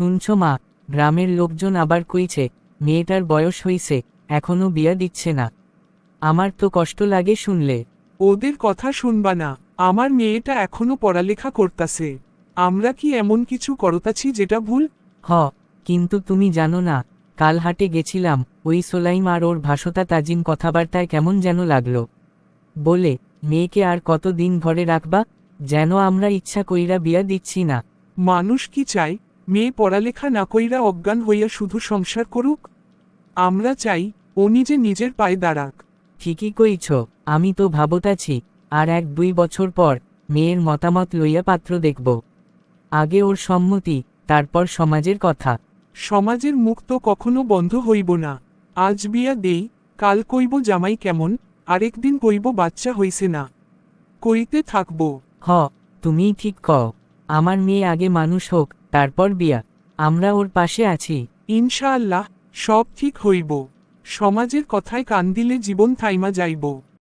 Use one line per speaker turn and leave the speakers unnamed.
শুনছ মা গ্রামের লোকজন আবার কইছে মেয়েটার বয়স হইছে এখনও বিয়া দিচ্ছে না। আমার তো কষ্ট লাগে শুনলে।
ওদের কথা শুনবা না আমার মেয়েটা এখনও পড়ালেখা করতাছে। আমরা কি এমন কিছু করতাছি যেটা ভুল?
হ কিন্তু তুমি জানো না কাল হাটে গেছিলাম ওই সোলাইম আর ওর ভাষতা তাজিম কথাবার্তায় কেমন যেন লাগল। বলে মেয়েকে আর কত দিন ঘরে রাখবা? যেন আমরা ইচ্ছা কইরা বিয়া দিচ্ছি না।
মানুষ কি চায়? মেয়ে পড়ালেখা না কইরা অজ্ঞান হইয়া শুধু সংসার করুক? আমরা চাই ও নিজে নিজের পায়ে দাঁড়াক।
ঠিকই কইছ আমি তো ভাবতাছি আর এক দুই বছর পর মেয়ের মতামত লইয়া পাত্র দেখব। আগে ওর সম্মতি তারপর সমাজের কথা।
সমাজের মুখ তো কখনো বন্ধ হইব না। আজ বিয়া দেই কাল কইব জামাই কেমন আরেকদিন কইব বাচ্চা হইছে না। কইতে থাকব।
হ তুমিই ঠিক কও। আমার মেয়ে আগে মানুষ হোক তারপর বিয়া। আমরা ওর পাশে আছি।
ইনশাআল্লাহ, সব ঠিক হইব। সমাজের কথায় কান দিলে জীবন থাইমা যাইব।